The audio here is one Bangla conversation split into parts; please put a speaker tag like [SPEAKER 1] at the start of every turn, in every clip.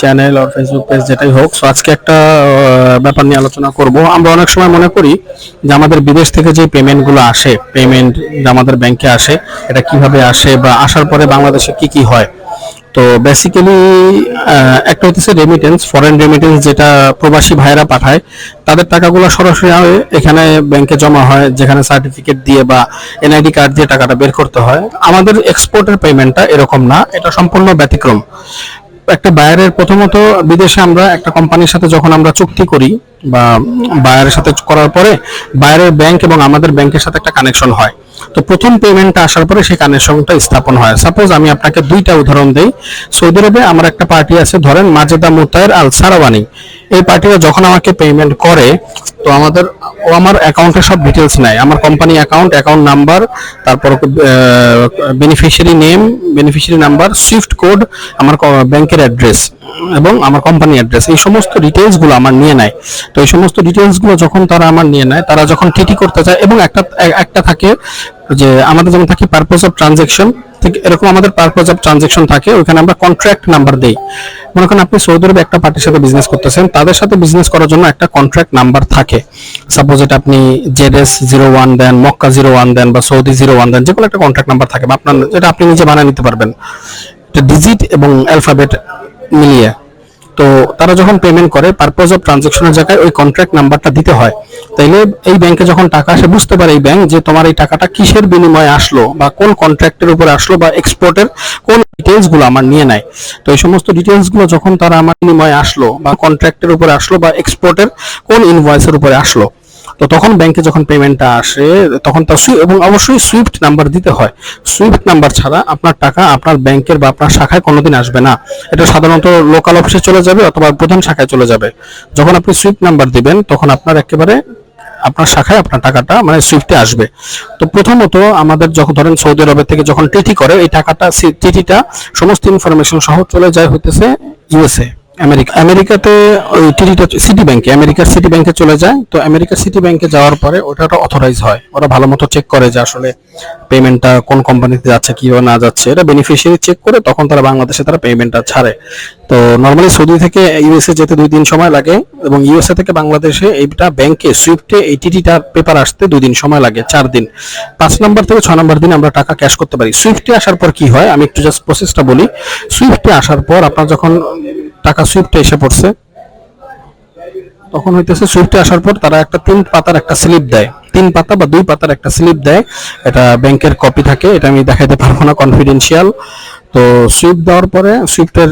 [SPEAKER 1] চ্যানেল আর ফেসবুক পেজ যেটাই হোক সো আজকে একটা ব্যাপার নিয়ে আলোচনা করব। আমরা অনেক সময় মনে করি যে আমাদের বিদেশ থেকে যে পেমেন্টগুলো আসে পেমেন্ট আমাদের ব্যাংকে আসে, এটা কীভাবে আসে বা আসার পরে বাংলাদেশে কি কি হয়। তো বেসিক্যালি একটা হচ্ছে রেমিটেন্স ফরেন রেমিটেন্স যেটা প্রবাসী ভাইয়েরা পাঠায়, তাদের টাকাগুলো সরাসরি এখানে ব্যাংকে জমা হয়, যেখানে সার্টিফিকেট দিয়ে বা এনআইডি কার্ড দিয়ে টাকাটা বের করতে হয়। আমাদের এক্সপোর্টের পেমেন্টটা এরকম না, এটা সম্পূর্ণ ব্যতিক্রম। একটা বায়ারের প্রথমত বিদেশে আমরা একটা কোম্পানির সাথে যখন আমরা চুক্তি করি বা বায়ারের সাথে করার পরে বায়ারের ব্যাংক এবং আমাদের ব্যাংকের সাথে একটা কানেকশন হয়। তো প্রথম পেমেন্টটা আসার পরে সেই কানেকশনটা স্থাপন হয়। সাপোজ আমি আপনাকে দুইটা উদাহরণ দেই। সৌদি আরবে আমার একটা পার্টি আছে, ধরেন মাজেদা মুতায়ের আল সারাওয়ানি। এই পার্টিরা যখন আমাকে পেমেন্ট করে, তো আমাদের, ও আমার অ্যাকাউন্টের সব ডিটেলস নেয়। আমার কোম্পানি অ্যাকাউন্ট অ্যাকাউন্ট নাম্বার তারপর beneficiary name beneficiary number swift code আমার ব্যাংকের অ্যাড্রেস এবং আমার কোম্পানি অ্যাড্রেস এই সমস্ত ডিটেলসগুলো আমার নিয়ে নেয়। তো এই সমস্ত ডিটেলসগুলো যখন তারা আমার নিয়ে নেয়, তারা যখন টিটি করতে চায় এবং একটা একটা থাকে যে আমাদের যেমন থাকে পারপোজ অফ ট্রানজেকশন ঠিক এরকম আমাদের পারপোজ অফ ট্রানজেকশন থাকে ওখানে আমরা কন্ট্রাক্ট নাম্বার দেই। মনে করেন আপনি সৌদি আরবে একটা পার্টির সাথে বিজনেস করতেছেন, তাদের সাথে বিজনেস করার জন্য একটা কন্ট্রাক্ট নাম্বার থাকে। সাপোজ এটা আপনি জেডএস জিরো ওয়ান দেন, মক্কা জিরো ওয়ান দেন বা সৌদি জিরো ওয়ান দেন যে কোনো একটা কন্ট্রাক্ট নাম্বার থাকে বা আপনার, যেটা আপনি নিজে বানিয়ে নিতে পারবেন। ডিজিট এবং অ্যালফাবেট মিলিয়ে। তো তারা যখন পেমেন্ট করে পারপোজ অফ ট্রানজেকশনের জায়গায় ওই কন্ট্রাক্ট নাম্বারটা দিতে হয়। তাইলে এই ব্যাংকে যখন টাকা আসে, বুঝতে পারে এই ব্যাংক যে তোমার এই টাকাটা কিসের বিনিময়ে আসলো বা কোন কন্ট্রাক্টের উপরে আসলো বা এক্সপোর্টের কোন ডিটেলসগুলো আমার নিয়ে নেয়। তো এই সমস্ত ডিটেলসগুলো যখন তারা আমার বিনিময়ে আসলো বা কন্ট্রাক্টের উপরে আসলো বা এক্সপোর্টের কোন ইনভয়েসের উপরে আসলো তো তখন ব্যাংকে যখন পেমেন্টটা আসে, তখন তার এবং অবশ্যই সুইফট নাম্বার দিতে হয়। সুইফট নাম্বার ছাড়া আপনার টাকা আপনার ব্যাংকের বা আপনার শাখায় কোনোদিন আসবে না। এটা সাধারণত লোকাল অফিসে চলে যাবে অথবা প্রধান শাখায় চলে যাবে। যখন আপনি সুইফট নাম্বার দিবেন, তখন আপনার একেবারে আপনার শাখায় আপনার টাকাটা মানে সুইফটে আসবে। তো প্রথমত আমাদের যখন ধরেন সৌদি আরবের থেকে যখন টিটি করে, এই টাকাটা টিটিটা সমস্ত ইনফরমেশন সহ চলে যায় হইতেছে ইউএসএ আমেরিকা আমেরিকাতে, ওই টিটিটা সিটি ব্যাংকে আমেরিকার সিটি ব্যাংকে চলে যায়। তো আমেরিকার সিটি ব্যাংকে যাওয়ার পরে ওটা অথরাইজ হয়। ওরা ভালো মতো চেক করে যে আসলে পেমেন্টটা কোন কোম্পানিতে যাচ্ছে, কি না যাচ্ছে। এটা বেনিফিশিয়ারি চেক করে তখন তারা বাংলাদেশে তারা পেমেন্টটা ছাড়ে। তো নর্মালি সৌদি থেকে ইউএসএ যেতে দুই দিন সময় লাগে এবং ইউএসএ থেকে বাংলাদেশে এইটা ব্যাংকে সুইফটে এই টিটিটার পেপার আসতে দুই দিন সময় লাগে, চার দিন। পাঁচ নম্বর থেকে ছয় নম্বর দিন আমরা টাকা ক্যাশ করতে পারি। সুইফটে আসার পর কি হয়? আমি একটু জাস্ট প্রসেসটা বলি। সুইফটে আসার পর আপনার যখন টাকা সুইফটে এসে পড়ছে। তখন হইতেছে সুইফটে আসার পর তারা একটা তিন পাতার একটা স্লিপ দেয়। তিন পাতা বা দুই পাতার একটা স্লিপ দেয়। এটা ব্যাংকের কপি থাকে, এটা আমি দেখাইতে পারব না কনফিডেন্সিয়াল তো সুইফট দেওয়ার পরে সুইফটের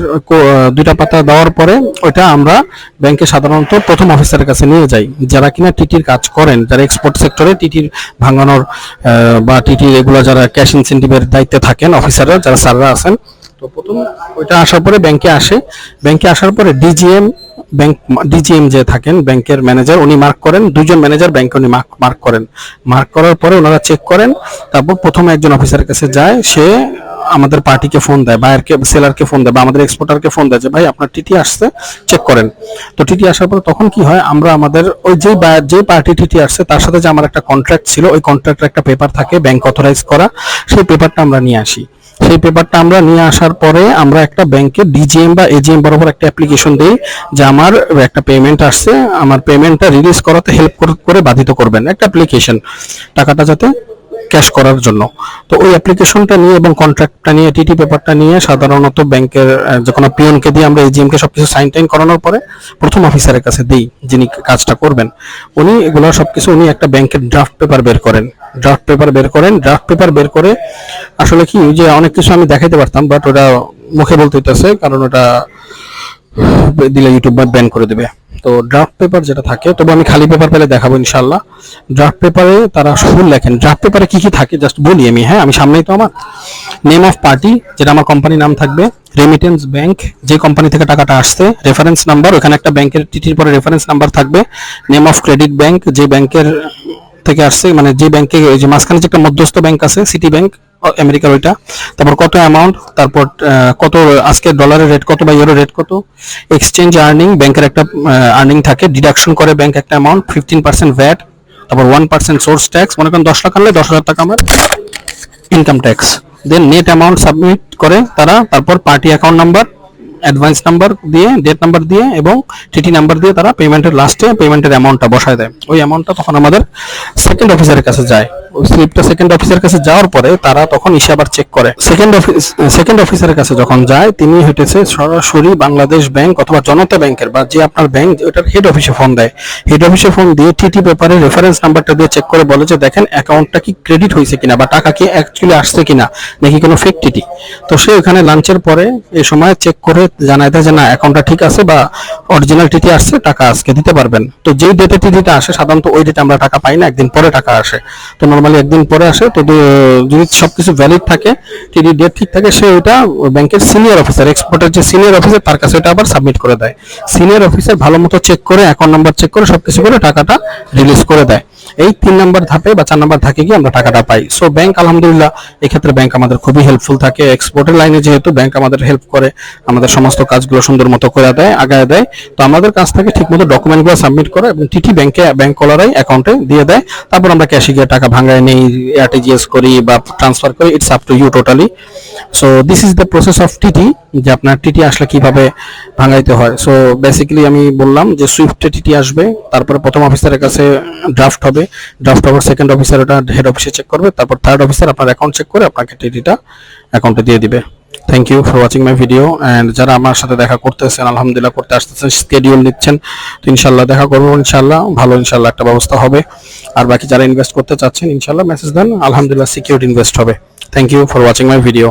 [SPEAKER 1] দুইটা পাতা দেওয়ার পরে, ওইটা আমরা ব্যাংকে সাধারণত প্রথম অফিসারের কাছে নিয়ে যাই। যারা কিনা টিটির কাজ করেন, যারা এক্সপোর্ট সেক্টরে টিটির ভাঙানোর বা টিটির এগুলো যারা ক্যাশ ইনসেন্টিভের দায়িত্বে থাকেন অফিসাররা যারা স্যাররা আছেন তো প্রথম ওইটা আসার পরে ব্যাংকে আসে। ব্যাংকে আসার পরে ডিজিএম ব্যাংক ডিজিএম যে থাকেন, ব্যাংকের ম্যানেজার, উনি মার্ক করেন। দুজন ম্যানেজার ব্যাংকে উনি মার্ক করেন। মার্ক করার পরে ওনারা চেক করেন। তারপর প্রথমে একজন অফিসারের কাছে যায়। সে আমাদের পার্টিকে ফোন দেয়, বায়ারকে, সেলারকে ফোন দেয় বা আমাদের এক্সপোর্টারকে ফোন দেয় যে, ভাই, আপনার টিটি আসছে, চেক করেন। তো টিটি আসার পর তখন কি হয়, আমরা আমাদের ওই যে বায়ার, যে পার্টি টিটি আসছে, তার সাথে যে আমার একটা কন্ট্রাক্ট ছিল, ওই কন্ট্রাক্টের একটা পেপার থাকে ব্যাংক অথরাইজ করা। সেই পেপারটা আমরা নিয়ে আসি। সেই পেপারটা আমরা নিয়ে আসার পরে আমরা একটা ব্যাংকে ডিজিএম বা এজিএম বরাবর একটা অ্যাপ্লিকেশন দিই, যে আমার একটা পেমেন্ট আসছে, আমার পেমেন্টটা রিলিজ করাতে হেল্প করে বাধিত করবেন। একটা অ্যাপ্লিকেশন টাকাটা যাতে ক্যাশ করার জন্য। তো ওই অ্যাপ্লিকেশনটা নিয়ে এবং কন্ট্রাক্টটা নিয়ে টিটি পেপারটা নিয়ে সাধারণত ব্যাংকের যে কোনো পিওনকে দিয়ে আমরা এজিএম কে সবকিছু সাইন টাইন করানোর পরে প্রথম অফিসারের কাছে দিই যিনি কাজটা করবেন। উনি এগুলো সবকিছু উনি একটা ব্যাংকের ড্রাফট পেপার বের করেন। ড্রাফট পেপার বের করেন। ড্রাফট পেপার বের করে আসলে কি যে অনেক কিছু আমি দেখাইতে পারতাম বাট ওটা মুখে বলতে হইতেছে, কারণ ওটা দিলে ইউটিউব ব্যান করে দেবে। তো ড্রাফট পেপার যেটা থাকে, তবে আমি খালি পেপার পেলে দেখাবো ইনশাল্লাহ ড্রাফট পেপারে তারা ফুল লেখেন। ড্রাফট পেপারে কি কি থাকে জাস্ট বলি আমি হ্যাঁ? আমি সামনেই তো আমার নেম অফ পার্টি যেটা আমার কোম্পানির নাম থাকবে রেমিটেন্স ব্যাংক যে কোম্পানি থেকে টাকাটা আসছে রেফারেন্স নাম্বার ওখানে একটা ব্যাংকের টিটির পরে রেফারেন্স নাম্বার থাকবে। নেম অফ ক্রেডিট ব্যাংক যে ব্যাংকের থেকে আসছে মানে যে ব্যাংকে যে মাঝখানে যে একটা মধ্যস্থ ব্যাংক আছে সিটি ব্যাংক আমেরিকার ওইটা। তারপর কত অ্যামাউন্ট তারপর কত, আজকে ডলারের রেট কত বা ইউরো রেট কত? এক্সচেঞ্জ আর্নিং ব্যাংকের একটা আর্নিং থাকে। ডিডাকশন করে ব্যাংক একটা অ্যামাউন্ট ফিফটিন পার্সেন্ট ভ্যাট তারপর ওয়ান পার্সেন্ট সোর্স ট্যাক্স মনে করেন দশ লাখ আনলে দশ হাজার টাকা আমার ইনকাম ট্যাক্স দেন নেট অ্যামাউন্ট সাবমিট করে তারা, তারপর party account number advance number দিয়ে ডেট নাম্বার দিয়ে এবং টিটি নাম্বার দিয়ে তারা পেমেন্টের লাস্টে পেমেন্টের অ্যামাউন্টটা বসায় দেয়। ওই অ্যামাউন্টটা তখন আমাদের সেকেন্ড অফিসারের কাছে যায়। ওই স্লিপটা সেকেন্ড অফিসারের কাছে যাওয়ার পরে তারা তখন এসে আবার চেক করে। সেকেন্ড অফিস সেকেন্ড অফিসারের কাছে যখন যায়, তিনি হইতেছে সরাসরি বাংলাদেশ ব্যাংক অথবা জনতা ব্যাংকের বা যে আপনার ব্যাংক ওটার হেড অফিসে ফোন দেয়। হেড অফিসে ফোন দিয়ে টিটি পেপারে রেফারেন্স নাম্বারটা দিয়ে চেক করে বলে যে, দেখেন অ্যাকাউন্টটা কি ক্রেডিট হয়েছে কিনা বা টাকা কি অ্যাকচুয়ালি আসছে কিনা? নাকি কোনো ফেক টিটি তো সে ওখানে লাঞ্চের পরে এই সময় চেক করে জানায় দেয় যে না অ্যাকাউন্টটা ঠিক আছে বা অরিজিনাল টিটি আসছে, টাকা আজকে দিতে পারবেন। তো যেই ডেটে টিটিটা আসে, সাধারণত ওই ডেটে আমরা টাকা পাই না, একদিন পরে টাকা আসে। তো নর্মালি একদিন পরে আসে, তো যদি সবকিছু ভ্যালিড থাকে টিডি ডেট ঠিক থাকে, সে ওটা ব্যাংকের সিনিয়র অফিসার এক্সপোর্টের যে সিনিয়র অফিসার তার কাছে ওটা আবার সাবমিট করে দেয়। সিনিয়র অফিসার ভালো মতো চেক করে অ্যাকাউন্ট নাম্বার চেক করে, সবকিছু করে টাকাটা রিলিজ করে দেয়। এই তিন নাম্বার ধাপে বা চার নাম্বার ধাপে গিয়ে আমরা টাকাটা পাই। সো ব্যাংক আলহামদুলিল্লাহ, এক্ষেত্রে ব্যাংক আমাদের খুবই হেল্পফুল থাকে। এক্সপোর্টের লাইনে যেহেতু ব্যাংক আমাদের হেল্প করে, আমাদের সমস্ত কাজগুলো সুন্দর মতো করে দেয়, আগায় দেয়। তো আমাদের কাছ থেকে ঠিকমতো ডকুমেন্টগুলো সাবমিট করে এবং টিটি ব্যাংকে ব্যাংক কলারাই অ্যাকাউন্টে দিয়ে দেয়। তারপর আমরা ক্যাশে গিয়ে টাকা ভাঙায় নেই আরটিজিএস করি বা ট্রান্সফার করি it's up to you totally so this is the process of TT যে আপনার টিটি আসলে কীভাবে ভাঙাইতে হয়। সো বেসিক্যালি আমি বললাম যে সুইফটে টিটি আসবে, তারপরে প্রথম অফিসারের কাছে ড্রাফট হবে। ড্রাফট হওয়ার সেকেন্ড অফিসার ওটা হেড অফিসে চেক করবে, তারপর থার্ড অফিসার আপনার অ্যাকাউন্ট চেক করে আপনাকে টিটিটা অ্যাকাউন্টে দিয়ে দিবে। Thank you for watching my video and যারা আমার সাথে দেখা করতেছেন, আলহামদুলিল্লাহ করতে আসতেছেন স্কেডিউল নিচ্ছেন, তো ইনশাল্লাহ দেখা করব ইনশাল্লাহ ভালো ইনশাল্লাহ একটা ব্যবস্থা হবে। আর বাকি যারা ইনভেস্ট করতে চাচ্ছেন ইনশাল্লাহ মেসেজ দেন। আলহামদুলিল্লাহ সিকিউর ইনভেস্ট হবে। Thank you for watching my video